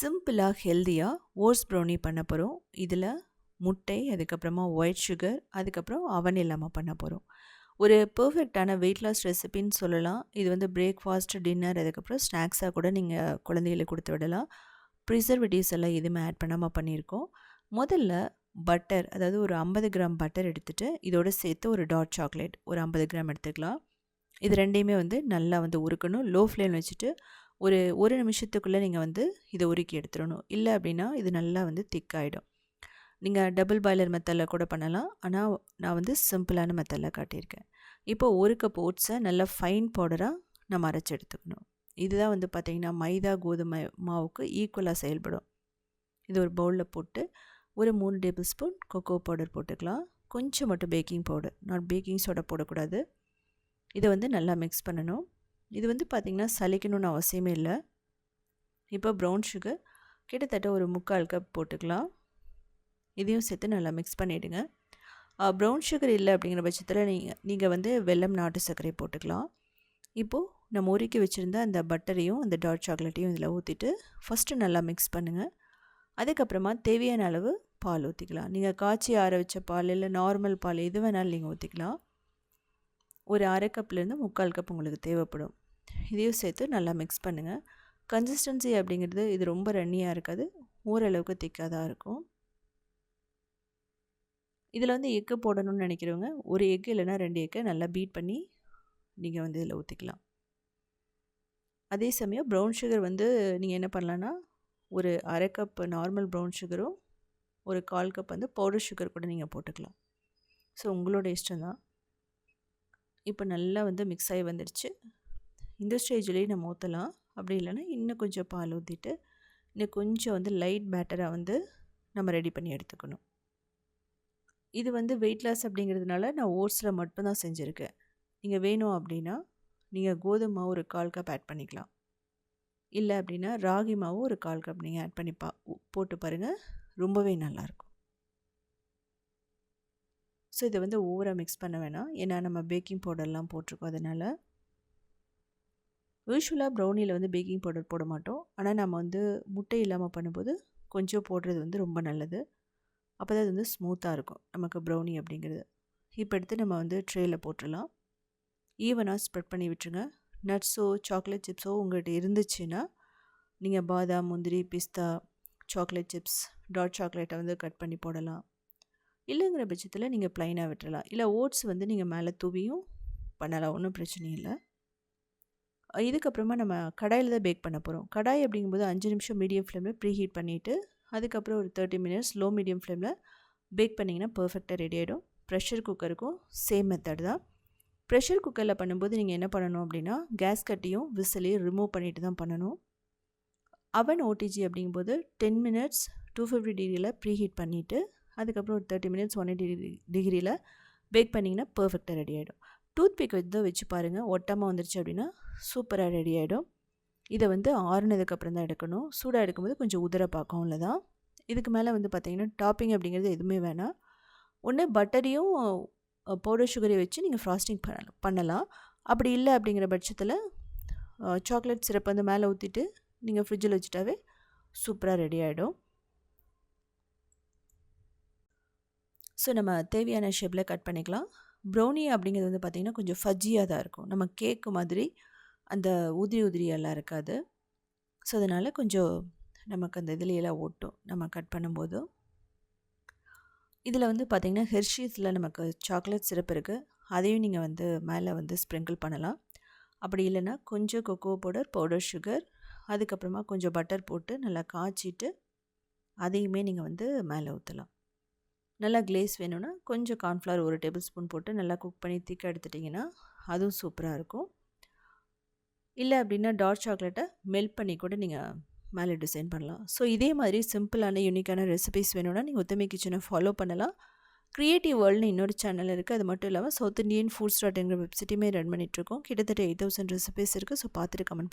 சிம்பிளாக ஹெல்த்தியாக oats brownie பண்ண போகிறோம் இதில் முட்டை அதுக்கப்புறமா ஒயிட் சுகர் அதுக்கப்புறம் அவன் இல்லாமல் பண்ண போகிறோம் ஒரு பர்ஃபெக்டான வெயிட் லாஸ் ரெசிபின்னு சொல்லலாம். இது வந்து பிரேக்ஃபாஸ்ட் டின்னர் அதுக்கப்புறம் ஸ்நாக்ஸாக கூட நீங்கள் குழந்தைகளுக்கு கொடுத்து விடலாம். ப்ரிசர்வேட்டிவ்ஸ் எல்லாம் எதுவுமே ஆட் பண்ணாமல் பண்ணியிருக்கோம். முதல்ல பட்டர் அதாவது ஒரு ஐம்பது கிராம் பட்டர் எடுத்துகிட்டு இதோடு சேர்த்து ஒரு டாட் சாக்லேட் ஒரு ஐம்பது கிராம் எடுத்துக்கலாம். இது ரெண்டையுமே வந்து நல்லா வந்து உருக்கணும். லோ ஃப்ளேம் வச்சுட்டு ஒரு ஒரு நிமிஷத்துக்குள்ளே நீங்கள் வந்து இதை உருக்கி எடுத்துடணும் இல்லை அப்படின்னா இது நல்லா வந்து திக்காயிடும் நீங்கள் டபுள் பாய்லர் மெத்தடில் கூட பண்ணலாம். ஆனால் நான் வந்து சிம்பிளான மெத்தடில் காட்டியிருக்கேன். இப்போ ஒரு கப் ஓட்ஸை நல்லா ஃபைன் பவுடராக நம்ம அரைச்சி எடுத்துக்கணும். இதுதான் வந்து பார்த்திங்கன்னா மைதா கோதுமை மாவுக்கு ஈக்குவலாக செயல்படும். இது ஒரு பவுலில் போட்டு ஒரு மூணு டேபிள் ஸ்பூன் கொக்கோ பவுடர் போட்டுக்கலாம். கொஞ்சம் மட்டும் பேக்கிங் பவுடர் நான் பேக்கிங் சோடா போடக்கூடாது. இதை வந்து நல்லா மிக்ஸ் பண்ணணும். இது வந்து பார்த்திங்கன்னா சலிக்கணும்னு அவசியமே இல்லை. இப்போ ப்ரௌன் சுகர் கிட்டத்தட்ட ஒரு முக்கால் கப் போட்டுக்கலாம். இதையும் சேர்த்து நல்லா மிக்ஸ் பண்ணிவிடுங்க ப்ரௌன் சுகர் இல்லை அப்படிங்கிற பட்சத்தில் நீங்கள் நீங்கள் வந்து வெல்லம் நாட்டு சர்க்கரை போட்டுக்கலாம். இப்போது நம்ம உருக்கி வச்சுருந்த அந்த பட்டரையும் அந்த டார்க் சாக்லேட்டையும் இதில் ஊற்றிட்டு ஃபஸ்ட்டு நல்லா மிக்ஸ் பண்ணுங்கள் அதுக்கப்புறமா தேவையான அளவு பால் ஊற்றிக்கலாம் நீங்கள் காய்ச்சி ஆற வச்ச பால் இல்லை நார்மல் பால் எது வேணாலும் நீங்கள் ஊற்றிக்கலாம் ஒரு அரை கப்லேருந்து முக்கால் கப் உங்களுக்கு தேவைப்படும். இதையும் சேர்த்து நல்லா மிக்ஸ் பண்ணுங்கள் கன்சிஸ்டன்சி அப்படிங்கிறது இது ரொம்ப ரன்னியாக இருக்காது. ஓரளவுக்கு திக்காக தான் இருக்கும். இதில் வந்து எக்கு போடணும்னு நினைக்கிறவங்க ஒரு எக்கு இல்லைனா ரெண்டு எக்கை நல்லா பீட் பண்ணி நீங்கள் வந்து இதில் ஊற்றிக்கலாம் அதே சமயம் ப்ரௌன் சுகர் வந்து நீங்கள் என்ன பண்ணலான்னா ஒரு அரை கப் நார்மல் ப்ரௌன் சுகரும் ஒரு கால் கப் வந்து பவுடர் சுகர் கூட நீங்கள் போட்டுக்கலாம். ஸோ உங்களோட இஷ்டம் தான் இப்போ நல்லா வந்து மிக்ஸ் ஆகி வந்துடுச்சு இந்த ஸ்டேஜ்லேயே நம்ம ஊற்றலாம் அப்படி இல்லைன்னா இன்னும் கொஞ்சம் பால் ஊற்றிட்டு இன்னும் கொஞ்சம் வந்து லைட் பேட்டராக வந்து நம்ம ரெடி பண்ணி எடுத்துக்கணும். இது வந்து வெயிட் லாஸ் அப்படிங்கிறதுனால நான் ஓட்ஸில் மட்டும்தான் செஞ்சுருக்கேன். நீங்கள் வேணும் அப்படின்னா நீங்கள் கோதுமை மாவு ஒரு கால் கப் ஆட் பண்ணிக்கலாம். இல்லை அப்படின்னா ராகி மாவு ஒரு கால் கப் நீங்கள் ஆட் பண்ணி பா போட்டு பாருங்கள் ரொம்பவே நல்லாயிருக்கும். ஸோ இதை வந்து ஓவராக மிக்ஸ் பண்ண வேணாம். ஏன்னா நம்ம பேக்கிங் பவுடர்லாம் போட்டிருக்கோம் அதனால் யூஸ்வலாக ப்ரௌனியில் வந்து பேக்கிங் பவுடர் போட மாட்டோம். ஆனால் நம்ம வந்து முட்டை இல்லாமல் பண்ணும்போது கொஞ்சம் போடுறது வந்து ரொம்ப நல்லது. அப்போ தான் அது வந்து ஸ்மூத்தாக இருக்கும் நமக்கு ப்ரௌனி அப்படிங்கிறது. இப்போ எடுத்து நம்ம வந்து ட்ரேயில் போட்டுடலாம். ஈவனாக ஸ்ப்ரெட் பண்ணி விட்டுருங்க. நட்ஸோ சாக்லேட் சிப்ஸோ உங்கள்கிட்ட இருந்துச்சுன்னா நீங்கள் பாதாம் முந்திரி பிஸ்தா சாக்லேட் சிப்ஸ் டாட் சாக்லேட்டை வந்து கட் பண்ணி போடலாம். இல்லைங்கிற பட்சத்தில் நீங்கள் ப்ளைனாக விட்டுறலாம். இல்லை ஓட்ஸ் வந்து நீங்கள் மேலே தூவியும் பண்ணலாம் ஒன்றும் பிரச்சனை இல்லை. இதுக்கப்புறமா நம்ம கடாயில் தான் பேக் பண்ண போகிறோம் கடாய் அப்படிங்கும்போது அஞ்சு நிமிஷம் மீடியம் ஃப்ளேமில் ப்ரீ ஹீட் பண்ணிவிட்டு அதுக்கப்புறம் ஒரு தேர்ட்டி மினிட்ஸ் லோ மீடியம் ஃப்ளேமில் பேக் பண்ணிங்கன்னா பர்ஃபெக்டாக ரெடி ஆகிடும் ப்ரெஷர் குக்கருக்கும் சேம் மெத்தட் தான். ப்ரெஷர் குக்கரில் பண்ணும்போது நீங்கள் என்ன பண்ணணும் அப்படின்னா கேஸ் கட்டியும் விசிலையும் ரிமூவ் பண்ணிட்டு தான் பண்ணணும். அவன் ஓடிஜி அப்படிங்கும்போது டென் மினிட்ஸ் டூ ஃபிஃப்டி டிகிரியில் ப்ரீ ஹீட் பண்ணிவிட்டு அதுக்கப்புறம் ஒரு தேர்ட்டி மினிட்ஸ் ஒன் எயிட்டி டிகிரியில் பேக் பண்ணிங்கன்னா பர்ஃபெக்டாக ரெடி ஆகிடும் டூத்பிக் வந்து வச்சு பாருங்கள் ஒட்டாமல் வந்துருச்சு அப்படின்னா சூப்பராக ரெடி ஆகிடும் இதை வந்து ஆறுனதுக்கப்புறம் தான் எடுக்கணும். சூடாக எடுக்கும்போது கொஞ்சம் உதிர பார்க்கும் தான் இதுக்கு மேலே வந்து பார்த்திங்கன்னா டாப்பிங் அப்படிங்கிறது எதுவுமே வேணாம். ஒன்று பட்டரையும் பவுடர் சுகரையும் வச்சு நீங்கள் ஃப்ராஸ்டிங் பண்ணலாம் பண்ணலாம். அப்படி இல்லை அப்படிங்கிற பட்சத்தில் சாக்லேட் சிரப் வந்து மேலே ஊற்றிட்டு நீங்கள் ஃப்ரிட்ஜில் வச்சுட்டாவே சூப்பராக ரெடி ஆகிடும் ஸோ நம்ம தேவையான ஷேப்பில் கட் பண்ணிக்கலாம். ப்ரௌனி அப்படிங்கிறது வந்து பார்த்திங்கன்னா கொஞ்சம் ஃபஜ்ஜியாக தான் இருக்கும். நம்ம கேக்கு மாதிரி அந்த உதிரி உதிரியெல்லாம் இருக்காது. ஸோ அதனால் கொஞ்சம் நமக்கு அந்த இதுலையெல்லாம் ஓட்டும் நம்ம கட் பண்ணும்போது. இதில் வந்து பார்த்திங்கன்னா ஹெர்ஷீஸில் நமக்கு சாக்லேட் சிரப் இருக்குது அதையும் நீங்கள் வந்து மேலே வந்து ஸ்ப்ரிங்கிள் பண்ணலாம். அப்படி இல்லைன்னா கொஞ்சம் கொக்கோ பவுடர் பவுடர் சுகர் அதுக்கப்புறமா கொஞ்சம் பட்டர் போட்டு நல்லா காய்ச்சிட்டு அதையுமே நீங்கள் வந்து மேலே ஊற்றலாம் நல்லா கிளேஸ் வேணும்னா கொஞ்சம் கார்ன்ஃப்ளவர் ஒரு டேபிள் ஸ்பூன் போட்டு நல்லா குக் பண்ணி திக்க எடுத்துட்டிங்கன்னா அதுவும் சூப்பராக இருக்கும். இல்லை அப்படின்னா டார்க் சாக்லேட்டை மெல்ட் பண்ணி கூட நீங்கள் மேலே டிசைன் பண்ணலாம். ஸோ இதே மாதிரி சிம்பிளான யூனிக்கான ரெசிபிஸ் வேணும்னா நீங்கள் உத்தமி கிச்சனை ஃபாலோ பண்ணலாம். க்ரியேட்டிவ் வேர்ல்டுன்னு இன்னொரு சேனல் இருக்குது அது மட்டும் இல்லாமல் சவுத் இண்டியன் ஃபுட்ஸ் டாட் என்கிற வெப்சைட்டுமே ரன் பண்ணிகிட்ருக்கோம் கிட்டத்தட்ட எயிட் தௌசண்ட் ரெசிபிஸ் இருக்குது ஸோ பார்த்துட்டு கமெண்ட்